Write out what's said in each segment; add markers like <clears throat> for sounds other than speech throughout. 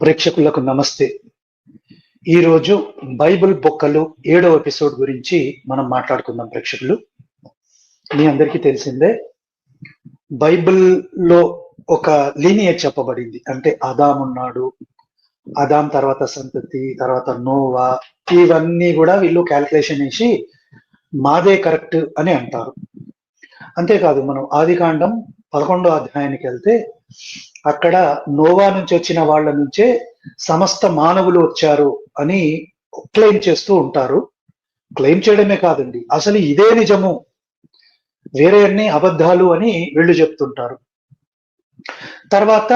ప్రేక్షకులకు నమస్తే. ఈరోజు బైబిల్ బొక్కలు ఏడవ ఎపిసోడ్ గురించి మనం మాట్లాడుకుందాం ప్రేక్షకులు. మీ అందరికీ తెలిసిందే బైబిల్లో ఒక లీనియర్ చెప్పబడింది. అంటే అదాం ఉన్నాడు అదాం తర్వాత సంతతి తర్వాత నోవా ఇవన్నీ కూడా వీళ్ళు క్యాల్కులేషన్ వేసి మాదే కరెక్ట్ అని అంటారు. అంతేకాదు మనం ఆదికాండం పదకొండో అధ్యాయానికి వెళ్తే అక్కడ నోవా నుంచి వచ్చిన వాళ్ళ నుంచే సమస్త మానవులు వచ్చారు అని క్లెయిమ్ చేస్తూ ఉంటారు. క్లెయిమ్ చేయడమే కాదండి అసలు ఇదే నిజము. వేరే అన్ని అబద్ధాలు అని వీళ్ళు చెప్తుంటారు. తర్వాత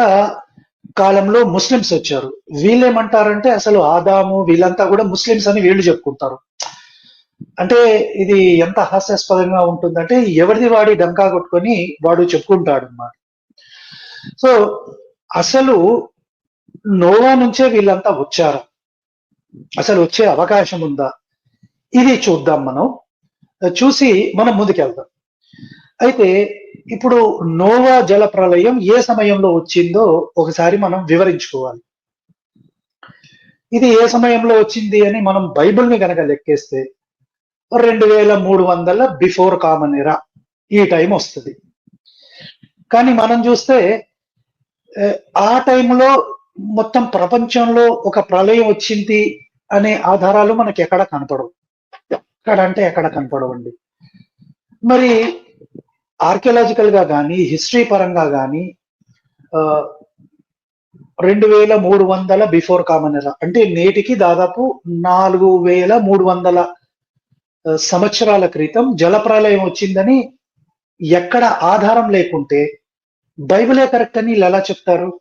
కాలంలో ముస్లిమ్స్ వచ్చారు. వీళ్ళేమంటారంటే అసలు ఆదాము వీళ్ళంతా కూడా ముస్లిమ్స్ అని వీళ్ళు చెప్పుకుంటారు. అంటే ఇది ఎంత హాస్యాస్పదంగా ఉంటుందంటే ఎవరిది వాడి డంకా కొట్టుకొని వాడు చెప్పుకుంటాడు అన్నమాట సో అసలు నోవా నుంచే వీళ్ళంతా వచ్చారు. అసలు వచ్చే అవకాశం ఉందా? ఇది చూద్దాం మనం. చూసి మనం ముందుకెళ్దాం. అయితే ఇప్పుడు నోవా జల ప్రళయం ఏ సమయంలో వచ్చిందో ఒకసారి మనం వివరించుకోవాలి. ఇది ఏ సమయంలో వచ్చింది అని మనం బైబిల్ని కనుక లెక్కేస్తే రెండు వేల మూడు వందల బిఫోర్ కామన్ ఎరా ఈ టైం వస్తుంది. కానీ మనం చూస్తే ఆ టైంలో మొత్తం ప్రపంచంలో ఒక ప్రళయం వచ్చింది అనే ఆధారాలు మనకి ఎక్కడ కనపడవు. ఎక్కడ అంటే ఎక్కడ కనపడవండి. మరి ఆర్కియలాజికల్గా కానీ హిస్టరీ పరంగా కానీ రెండు వేల మూడు వందల బిఫోర్ కామన్ ఎరా అంటే నేటికి దాదాపు నాలుగు వేల మూడు వందల సంవత్సరాల క్రితం జలప్రలయం వచ్చిందని ఎక్కడ ఆధారం లేకుంటే బైబిలే కరెక్ట్ అని వీళ్ళు ఎలా చెప్తారు?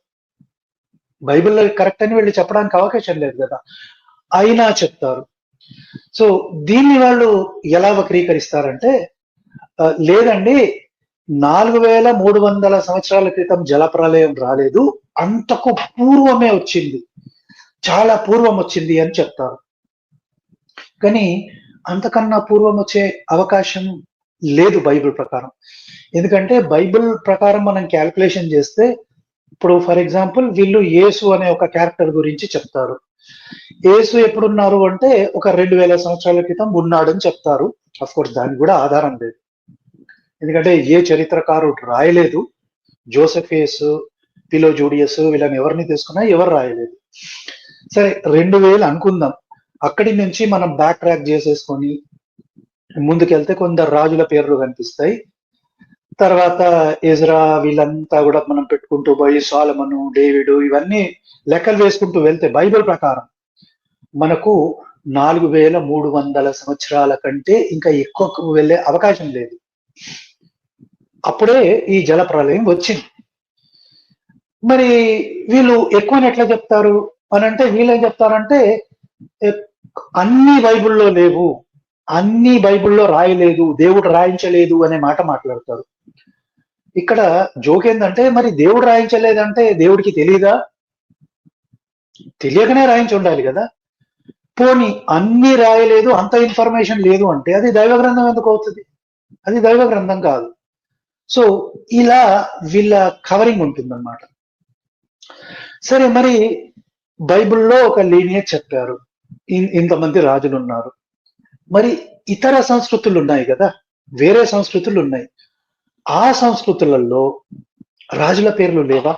బైబిల్ కరెక్ట్ అని వీళ్ళు చెప్పడానికి అవకాశం లేదు కదా. అయినా చెప్తారు. సో దీన్ని వాళ్ళు ఎలా వక్రీకరిస్తారంటే లేదండి నాలుగు వేల మూడు వందల సంవత్సరాల క్రితం జలప్రలయం రాలేదు అంతకు పూర్వమే వచ్చింది. చాలా పూర్వం వచ్చింది అని చెప్తారు. కానీ అంతకన్నా పూర్వం వచ్చే అవకాశం లేదు బైబిల్ ప్రకారం. ఎందుకంటే బైబిల్ ప్రకారం మనం క్యాల్కులేషన్ చేస్తే ఇప్పుడు ఫర్ ఎగ్జాంపుల్ వీళ్ళు యేసు అనే ఒక క్యారెక్టర్ గురించి చెప్తారు. యేసు ఎప్పుడున్నారు అంటే ఒక రెండు వేల సంవత్సరాల క్రితం ఉన్నాడని చెప్తారు. అఫ్ కోర్స్ దానికి కూడా ఆధారం లేదు. ఎందుకంటే ఏ చరిత్రకారుడు రాయలేదు. జోసెఫేస్ పిలో జూడియస్ వీళ్ళని ఎవరిని తీసుకున్నా ఎవరు రాయలేదు. సరే రెండు వేలు అనుకుందాం. అక్కడి నుంచి మనం బ్యాక్ ట్రాక్ చేసేసుకొని ముందుకెళ్తే కొందరు రాజుల పేర్లు కనిపిస్తాయి. తర్వాత ఇజ్రా వీళ్ళంతా కూడా మనం పెట్టుకుంటూ పోయి సాలమను డేవిడ్ ఇవన్నీ లెక్కలు వేసుకుంటూ వెళ్తే బైబిల్ ప్రకారం మనకు నాలుగు వేల మూడు వందల సంవత్సరాల కంటే ఇంకా ఎక్కువ వెళ్ళే అవకాశం లేదు. అప్పుడే ఈ జల ప్రళయం వచ్చింది. మరి వీళ్ళు ఎక్కువని ఎట్లా చెప్తారు? అని అంటే వీళ్ళేం చెప్తారంటే అన్ని బైబిల్లో లేవు. అన్ని బైబిల్లో రాయలేదు దేవుడు రాయించలేదు అనే మాట మాట్లాడతారు. ఇక్కడ జోక్ ఏంటంటే మరి దేవుడు రాయించలేదంటే దేవుడికి తెలియదా తెలియకనే రాయించి ఉండాలి కదా. పోని అన్ని రాయలేదు అంత ఇన్ఫర్మేషన్ లేదు అంటే అది దైవ గ్రంథం ఎందుకు అవుతుంది? అది దైవ గ్రంథం కాదు. సో ఇలా వీళ్ళ కవరింగ్ ఉంటుందన్నమాట. సరే మరి బైబిల్లో ఒక లీనియర్ చెప్పారు. ఇంతమంది రాజులు ఉన్నారు మరి ఇతర సంస్కృతులు ఉన్నాయి కదా వేరే సంస్కృతులు ఉన్నాయి ఆ సంస్కృతులలో రాజుల పేర్లు లేవా?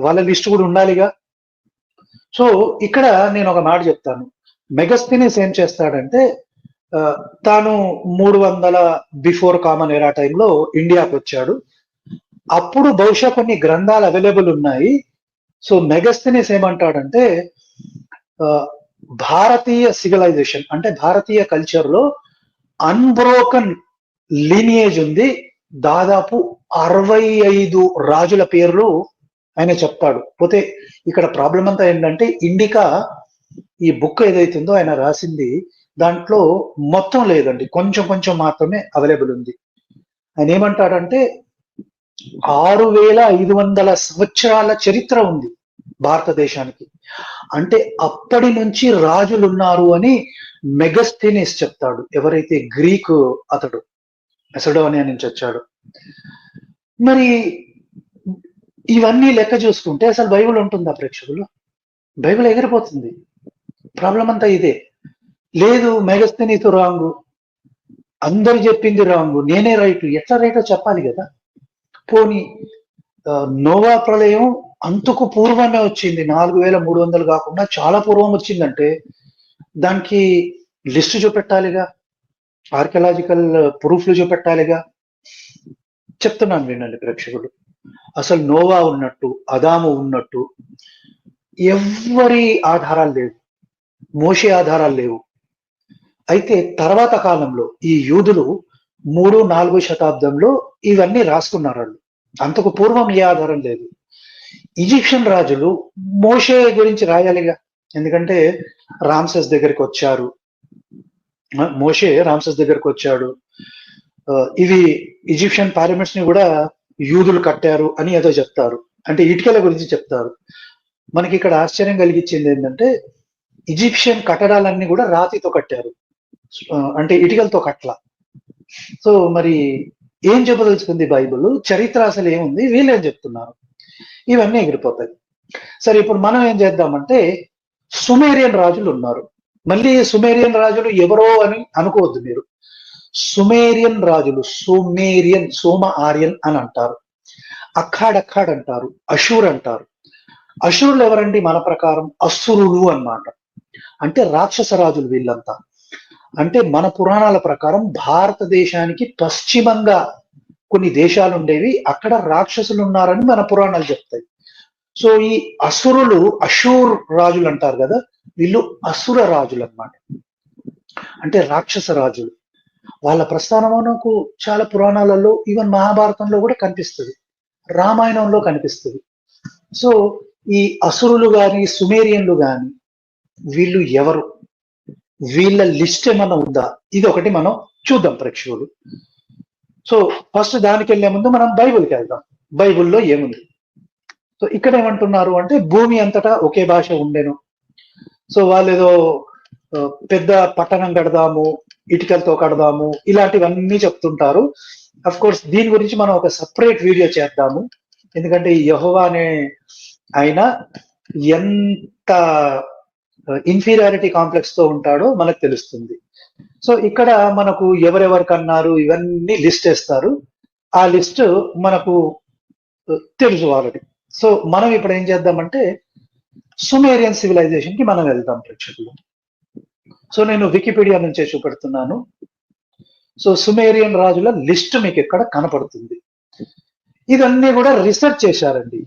వాళ్ళ లిస్ట్ కూడా ఉండాలిగా? సో ఇక్కడ నేను ఒక మాట చెప్తాను. మెగస్తినిస్ ఏం చేస్తాడంటే తాను మూడు వందల బిఫోర్ కామన్ ఎరా టైంలో ఇండియాకి వచ్చాడు. అప్పుడు బహుశా కొన్ని గ్రంథాలు అవైలబుల్ ఉన్నాయి. సో మెగస్తినిస్ ఏమంటాడంటే భారతీయ సివిలైజేషన్ అంటే భారతీయ కల్చర్లో అన్బ్రోకన్ లీనియేజ్ ఉంది. దాదాపు అరవై ఐదు రాజుల పేర్లు ఆయన చెప్తాడు పోతే ఇక్కడ ప్రాబ్లం అంతా ఏంటంటే ఇండికా ఈ బుక్ ఏదైతుందో ఆయన రాసింది దాంట్లో మొత్తం లేదండి. కొంచెం కొంచెం మాత్రమే అవైలబుల్ ఉంది. ఆయన ఏమంటాడంటే ఆరు వేల ఐదు వందల సంవత్సరాల చరిత్ర ఉంది. భారతదేశానికి. అంటే అప్పటి నుంచి రాజులు ఉన్నారు అని మెగస్థినిస్ చెప్తాడు. ఎవరైతే గ్రీకు అతడు మెసడోనియా నుంచి వచ్చాడు. మరి ఇవన్నీ లెక్క చూసుకుంటే అసలు బైబిల్ ఉంటుందా ప్రేక్షకులు? బైబిల్ ఎగిరిపోతుంది. ప్రాబ్లం అంతా ఇదే. లేదు మెగస్తనీతో రాంగు. అందరు చెప్పింది రాంగు. నేనే రైటు. ఎట్లా రైటో చెప్పాలి కదా. పోనీ నోవా ప్రళయం అంతకు పూర్వమే వచ్చింది నాలుగు వేల మూడు వందలు కాకుండా చాలా పూర్వం వచ్చిందంటే దానికి లిస్టు చూపెట్టాలిగా ఆర్కియలాజికల్ ప్రూఫ్లు చూపెట్టాలిగా. చెప్తున్నాను వినండి ప్రేక్షకులు. అసలు నోవా ఉన్నట్టు అదాము ఉన్నట్టు ఎవ్వరి ఆధారాలు లేవు. మోషే ఆధారాలు లేవు. అయితే తర్వాత కాలంలో ఈ యూదులు మూడు నాలుగు శతాబ్దంలో ఇవన్నీ రాసుకున్నారు వాళ్ళు. అంతకు పూర్వం ఏ ఆధారం లేదు. ఈజిప్షియన్ రాజులు మోషే గురించి రాయాలిగా. ఎందుకంటే రామ్సెస్ దగ్గరికి వచ్చారు. మోషే రామ్సెస్ దగ్గరికి వచ్చాడు. ఇవి ఈజిప్షియన్ పార్లమెంట్స్ని కూడా యూదులు కట్టారు అని ఏదో చెప్తారు. అంటే ఇటుకల గురించి చెప్తారు. మనకి ఇక్కడ ఆశ్చర్యం కలిగించింది ఏంటంటే ఈజిప్షియన్ కట్టడాలన్నీ కూడా రాతితో కట్టారు. అంటే ఇటుకలతో కట్ల సో మరి ఏం చెప్పదలుచుకుంది బైబిల్? చరిత్ర అసలు ఏముంది? వీళ్ళేం చెప్తున్నారు? ఇవన్నీ ఎగిరిపోతాయి. సరే ఇప్పుడు మనం ఏం చేద్దామంటే సుమేరియన్ రాజులు ఉన్నారు. మళ్ళీ సుమేరియన్ రాజులు ఎవరో అని అనుకోవద్దు మీరు. సుమేరియన్ రాజులు సుమేరియన్ సోమ ఆర్యన్ అని అంటారు. అఖాడ్ అంటారు అషూర్ అంటారు. అషూరులు ఎవరండి? మన ప్రకారం అసురులు అన్నమాట. అంటే రాక్షస రాజులు వీళ్ళంతా. అంటే మన పురాణాల ప్రకారం భారతదేశానికి పశ్చిమంగా కొన్ని దేశాలు ఉండేవి అక్కడ రాక్షసులు ఉన్నారని మన పురాణాలు చెప్తాయి. సో ఈ అసురులు అశూర్ రాజులు అంటారు కదా వీళ్ళు అసుర రాజులు అన్నమాట. అంటే రాక్షస రాజులు. వాళ్ళ ప్రస్థానం మనకు చాలా పురాణాలలో ఈవెన్ మహాభారతంలో కూడా కనిపిస్తుంది. రామాయణంలో కనిపిస్తుంది. సో ఈ అసురులు కానీ సుమేరియన్లు కానీ వీళ్ళు ఎవరు? వీళ్ళ లిస్ట్ ఏమన్నా ఉందా? ఇది ఒకటి మనం చూద్దాం ప్రేక్షకులు. సో ఫస్ట్ దానికి వెళ్ళే ముందు మనం బైబుల్కి వెళ్దాం. బైబిల్లో ఏముంది? సో ఇక్కడ ఏమంటున్నారు అంటే భూమి అంతటా ఒకే భాష ఉండేను. సో వాళ్ళు ఏదో పెద్ద పట్టణం కడదాము ఇటుకలతో కడదాము ఇలాంటివన్నీ చెప్తుంటారు. అఫ్ కోర్స్ దీని గురించి మనం ఒక సపరేట్ వీడియో చేద్దాము. ఎందుకంటే యహోవా అనే ఆయన ఎంత ఇన్ఫీరియారిటీ కాంప్లెక్స్తో ఉంటాడో మనకు తెలుస్తుంది. సో ఇక్కడ మనకు ఎవరెవరికి అన్నారు ఇవన్నీ లిస్ట్ వేస్తారు. ఆ లిస్ట్ మనకు తెలుసు ఆల్రెడీ సో మనం ఇప్పుడు ఏం చేద్దామంటే సుమేరియన్ సివిలైజేషన్కి మనం వెళ్దాం ప్రేక్షకులు. సో నేను వికీపీడియా నుంచే చూపెడుతున్నాను. సో సుమేరియన్ రాజుల లిస్ట్ మీకు ఇక్కడ కనపడుతుంది. ఇదన్నీ కూడా రీసెర్చ్ చేశారండి.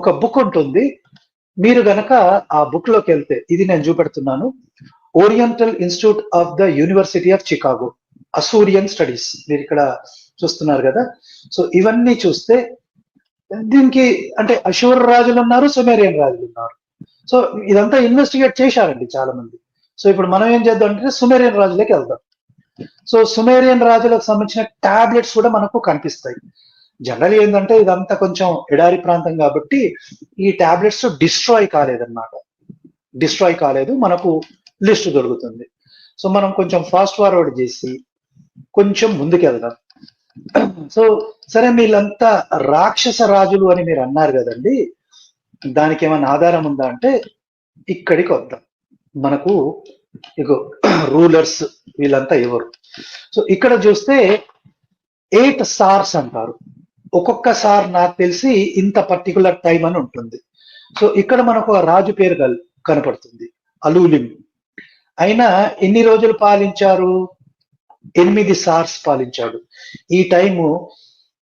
ఒక బుక్ ఉంటుంది. మీరు గనక ఆ బుక్లోకి వెళ్తే ఇది నేను చూపెడుతున్నాను. Oriental Institute of the University of Chicago Assyrian studies మీరు ఇక్కడ చూస్తున్నారు కదా? సో ఇవన్నీ చూస్తే దీనికి అంటే అశూర్ రాజులు ఉన్నారు సుమేరియన్ రాజులు ఉన్నారు. సో ఇదంతా ఇన్వెస్టిగేట్ చేశారండి చాలా మంది సో ఇప్పుడు మనం ఏం చేద్దాం అంటే సుమేరియన్ రాజులకి వెళ్దాం. సో సుమేరియన్ రాజులకు సంబంధించిన టాబ్లెట్స్ కూడా మనకు కనిపిస్తాయి. జనరల్ ఏంటంటే ఇదంతా కొంచెం ఎడారి ప్రాంతం కాబట్టి ఈ టాబ్లెట్స్ డిస్ట్రాయ్ కాలేదన్నమాట. డిస్ట్రాయ్ కాలేదు. మనకు లిస్ట్ దొరుకుతుంది. సో మనం కొంచెం ఫాస్ట్ ఫార్వర్డ్ చేసి కొంచెం ముందుకెళ్దాం. సో సరే వీళ్ళంతా రాక్షస రాజులు అని మీరు అన్నారు కదండి. దానికి ఏమైనా ఆధారం ఉందా అంటే ఇక్కడికి వద్దాం. మనకు ఇగో <clears throat> రూలర్స్ వీళ్ళంతా ఎవరు? సో ఇక్కడ చూస్తే ఎయిట్ సార్స్ అంటారు. ఒక్కొక్క సార్ నాకు తెలిసి ఇంత పర్టికులర్ టైం అని ఉంటుంది. సో ఇక్కడ మనకు ఒక రాజు పేరు కనపడుతుంది. అలూలిం. అయినా ఎన్ని రోజులు పాలించారు? ఎనిమిది సార్స్ పాలించాడు. ఈ టైము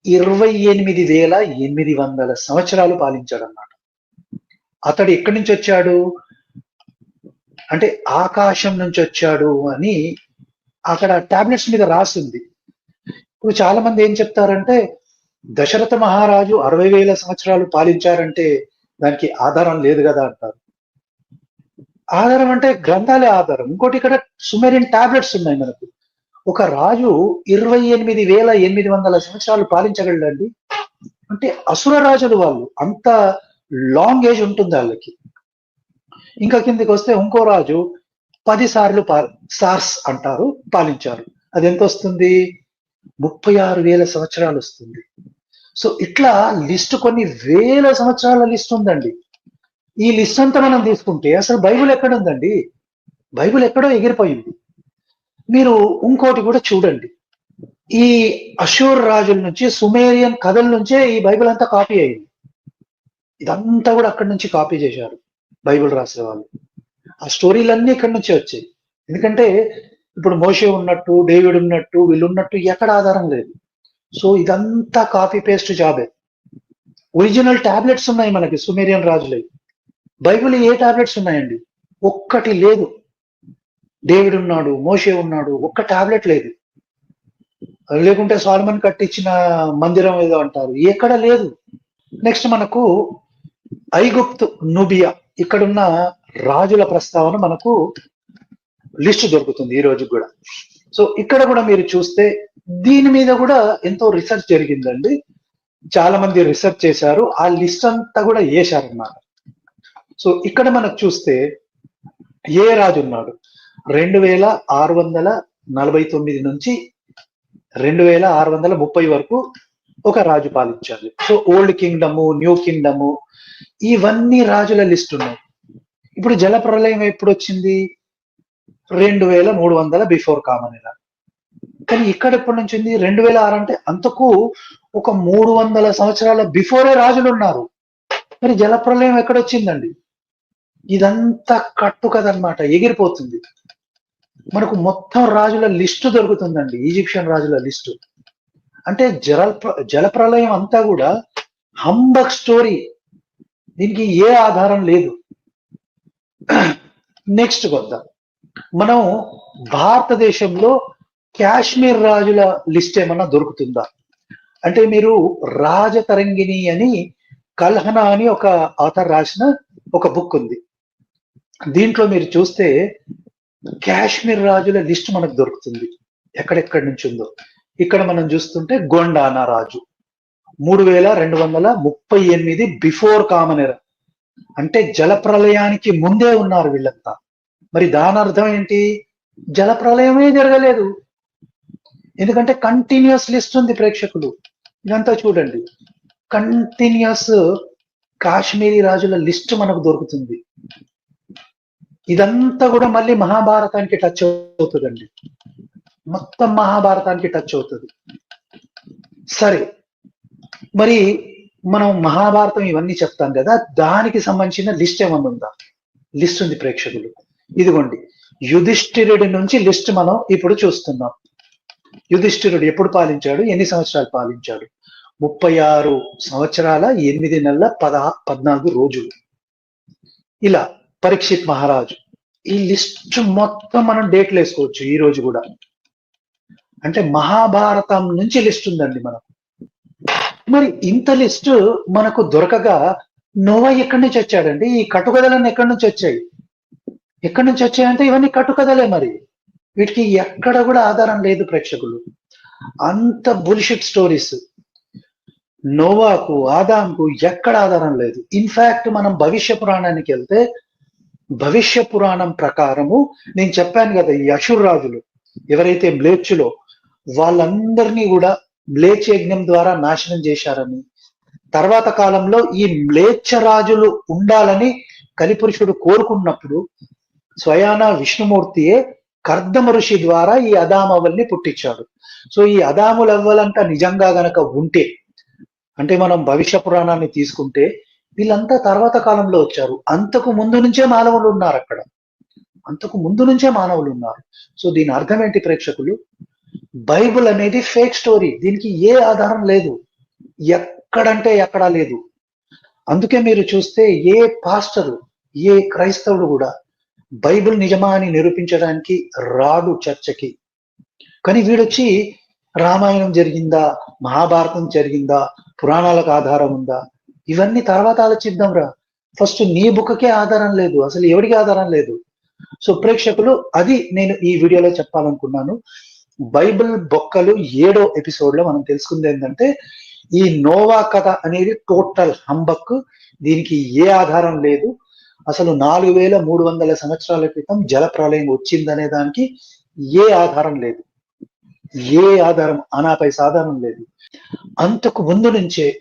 ఇరవై ఎనిమిది వేల ఎనిమిది వందల సంవత్సరాలు పాలించాడు అన్నమాట అతడు ఎక్కడి నుంచి వచ్చాడు? అంటే ఆకాశం నుంచి వచ్చాడు అని అక్కడ టాబ్లెట్స్ మీద రాసింది. ఇప్పుడు చాలా మంది ఏం చెప్తారంటే దశరథ మహారాజు అరవై వేల సంవత్సరాలు పాలించారంటే దానికి ఆధారం లేదు కదా అంటారు. ఆధారం అంటే గ్రంథాలే ఆధారం. ఇంకోటి ఇక్కడ సుమేరియన్ టాబ్లెట్స్ ఉన్నాయి మనకు. ఒక రాజు ఇరవై ఎనిమిది వేల ఎనిమిది వందల సంవత్సరాలు పాలించగలండి అంటే అసుర రాజులు వాళ్ళు. అంత లాంగ్ ఏజ్ ఉంటుంది వాళ్ళకి. ఇంకా కిందికి వస్తే ఇంకో రాజు పది సార్లు పా సార్స్ అంటారు పాలించారు. అది ఎంత వస్తుంది? ముప్పై ఆరు వేల సంవత్సరాలు వస్తుంది. సో ఇట్లా లిస్ట్ కొన్ని వేల సంవత్సరాల లిస్ట్ ఉందండి. ఈ లిస్ట్ అంతా మనం తీసుకుంటే అసలు బైబిల్ ఎక్కడ ఉందండి? బైబిల్ ఎక్కడో ఎగిరిపోయింది. మీరు ఇంకోటి కూడా చూడండి. ఈ అషూర్ రాజుల నుంచి సుమేరియన్ కథల నుంచే ఈ బైబిల్ అంతా కాపీ అయింది. ఇదంతా కూడా అక్కడి నుంచి కాపీ చేశారు బైబిల్ రాసే వాళ్ళు. ఆ స్టోరీలన్నీ ఇక్కడి నుంచే వచ్చాయి. ఎందుకంటే ఇప్పుడు మోషే ఉన్నట్టు డేవిడ్ ఉన్నట్టు వీళ్ళు ఉన్నట్టు ఎక్కడ ఆధారం లేదు. సో ఇదంతా కాపీ పేస్ట్ జాబే. ఒరిజినల్ టాబ్లెట్స్ ఉన్నాయి మనకి సుమేరియన్ రాజులై బైబిల్ ఏ టాబ్లెట్స్ ఉన్నాయండి? ఒక్కటి లేదు. దేవుడు ఉన్నాడు మోషే ఉన్నాడు ఒక్క టాబ్లెట్ లేదు. లేకుంటే సాల్మన్ కట్టించిన మందిరం ఏదో అంటారు. ఎక్కడ లేదు. నెక్స్ట్ మనకు ఐగుప్తు నుబియా. ఇక్కడున్న రాజుల ప్రస్తావన మనకు లిస్ట్ దొరుకుతుంది ఈ రోజు కూడా. సో ఇక్కడ కూడా మీరు చూస్తే దీని మీద కూడా ఎంతో రీసెర్చ్ జరిగిందండి. చాలా మంది రీసెర్చ్ చేశారు. ఆ లిస్ట్ అంతా కూడా వేశారన్నమాట సో ఇక్కడ మనకు చూస్తే ఏ రాజు ఉన్నాడు? రెండు వేల ఆరు వందల నలభై తొమ్మిది నుంచి రెండు వేల ఆరు వందల ముప్పై వరకు ఒక రాజు పాలించాలి so old kingdom new kingdom ఇవన్నీ రాజుల లిస్ట్ ఉన్నాయి. ఇప్పుడు జల ప్రళయం ఎప్పుడు వచ్చింది? రెండు వేల మూడు వందల బిఫోర్ కామన్ ఇలా కానీ ఇక్కడ ఎప్పటి నుంచి ఉంది? రెండు వేల ఆరు అంటే అంతకు ఒక మూడు వందల సంవత్సరాల బిఫోరే రాజులు ఉన్నారు. మరి జల ప్రళయం ఎక్కడొచ్చిందండి ఇదంతా కట్టు కదనమాట ఎగిరిపోతుంది. మనకు మొత్తం రాజుల లిస్టు దొరుకుతుందండి ఈజిప్షియన్ రాజుల లిస్టు. అంటే జల జలప్రలయం అంతా కూడా హంబక్ స్టోరీ. దీనికి ఏ ఆధారం లేదు. నెక్స్ట్ కొద్దాం. మనం భారతదేశంలో కాశ్మీర్ రాజుల లిస్ట్ ఏమన్నా దొరుకుతుందా? అంటే మీరు రాజతరంగిణి అని కల్హనా అని ఒక ఆథర్ రాసిన ఒక బుక్ ఉంది. దీంట్లో మీరు చూస్తే కాశ్మీర్ రాజుల లిస్ట్ మనకు దొరుకుతుంది. ఎక్కడెక్కడి నుంచి ఉందో. ఇక్కడ మనం చూస్తుంటే గొండానా రాజు. మూడు వేల రెండు వందల ముప్పై ఎనిమిది బిఫోర్ కామన్ ఎరా. అంటే జలప్రలయానికి ముందే ఉన్నారు వీళ్ళంతా. మరి దాని అర్థం ఏంటి? జలప్రలయమే జరగలేదు. ఎందుకంటే కంటిన్యూస్ లిస్ట్ ఉంది ప్రేక్షకులు. ఇదంతా చూడండి. కంటిన్యూస్ కాశ్మీరీ రాజుల లిస్ట్ మనకు దొరుకుతుంది. ఇదంతా కూడా మళ్ళీ మహాభారతానికి టచ్ అవుతుందండి. మొత్తం మహాభారతానికి టచ్ అవుతుంది. సరే. మరి మనం మహాభారతం ఇవన్నీ చెప్తాం కదా దానికి సంబంధించిన లిస్ట్ ఏమన్నా ఉందా? లిస్ట్ ఉంది ప్రేక్షకులు. ఇదిగోండి. యుధిష్ఠిరుడి నుంచి లిస్ట్ మనం ఇప్పుడు చూస్తున్నాం. యుధిష్ఠిరుడు ఎప్పుడు పాలించాడు? ఎన్ని సంవత్సరాలు పాలించాడు? ముప్పై ఆరు సంవత్సరాల ఎనిమిది నెలల పద పద్నాలుగు రోజులు. ఇలా పరీక్షిత్ మహారాజు. ఈ లిస్ట్ మొత్తం మనం డేట్లు వేసుకోవచ్చు ఈ రోజు కూడా. అంటే మహాభారతం నుంచి లిస్ట్ ఉందండి మనకు. మరి ఇంత లిస్ట్ మనకు దొరకగా నోవా ఎక్కడి నుంచి వచ్చాడండి? ఈ కట్టుకథలన్నీ ఎక్కడి నుంచి వచ్చాయి? ఎక్కడి నుంచి వచ్చాయంటే ఇవన్నీ కట్టుకథలే మరి. వీటికి ఎక్కడ కూడా ఆధారం లేదు ప్రేక్షకులు. అంత బుల్షిట్ స్టోరీస్. నోవాకు ఆదాంకు ఎక్కడ ఆధారం లేదు. ఇన్ఫాక్ట్ మనం భవిష్య పురాణానికి వెళ్తే భవిష్య పురాణం ప్రకారము నేను చెప్పాను కదా ఈ అషుర్ రాజులు ఎవరైతే మ్లేచ్చులో వాళ్ళందరినీ కూడా మ్లేచ్ యజ్ఞం ద్వారా నాశనం చేశారని తర్వాత కాలంలో ఈ మ్లేచ్ఛ రాజులు ఉండాలని కలిపురుషుడు కోరుకున్నప్పుడు స్వయాన విష్ణుమూర్తియే కర్దమ ఋషి ద్వారా ఈ అదామవల్ని పుట్టించాడు. సో ఈ అదాములవ్వలంతా నిజంగా గనక ఉంటే అంటే మనం భవిష్య పురాణాన్ని తీసుకుంటే వీళ్ళంతా తర్వాత కాలంలో వచ్చారు. అంతకు ముందు నుంచే మానవులు ఉన్నారు అక్కడ. అంతకు ముందు నుంచే మానవులు ఉన్నారు. సో దీని అర్థం ఏంటి ప్రేక్షకులు? బైబుల్ అనేది ఫేక్ స్టోరీ. దీనికి ఏ ఆధారం లేదు. ఎక్కడంటే ఎక్కడా లేదు. అందుకే మీరు చూస్తే ఏ పాస్టరు ఏ క్రైస్తవుడు కూడా బైబిల్ నిజమా అని నిరూపించడానికి రాడు చర్చకి. కానీ వీడొచ్చి రామాయణం జరిగిందా? మహాభారతం జరిగిందా? పురాణాలకు ఆధారం ఉందా? ఇవన్నీ తర్వాత ఆలోచిద్దాం రా. ఫస్ట్ నీ బుక్కకే ఆధారం లేదు. అసలు ఎవరికి ఆధారం లేదు? సో ప్రేక్షకులు అది నేను ఈ వీడియోలో చెప్పాలనుకున్నాను. బైబిల్ బొక్కలు ఏడో ఎపిసోడ్లో మనం తెలుసుకుంది ఏంటంటే ఈ నోవా కథ అనేది టోటల్ హంబక్. దీనికి ఏ ఆధారం లేదు. అసలు నాలుగు వేల మూడు వందల సంవత్సరాల క్రితం జల ప్రళయం వచ్చిందనే దానికి ఏ ఆధారం లేదు. ఏ ఆధారం? అనాపై సాధారణం లేదు. అంతకు ముందు నుంచే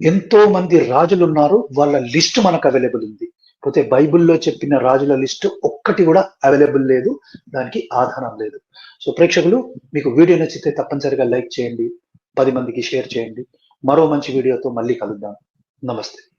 ఎంతో మంది రాజులు ఉన్నారు వాళ్ళ లిస్ట్ మనకు అవైలబుల్ ఉంది. పోతే బైబిల్లో చెప్పిన రాజుల లిస్ట్ ఒక్కటి కూడా అవైలబుల్ లేదు దానికి ఆధారం లేదు. సో ప్రేక్షకులు మీకు వీడియో నచ్చితే తప్పనిసరిగా లైక్ చేయండి పది మందికి షేర్ చేయండి. మరో మంచి వీడియోతో మళ్ళీ కలుద్దాం. నమస్తే.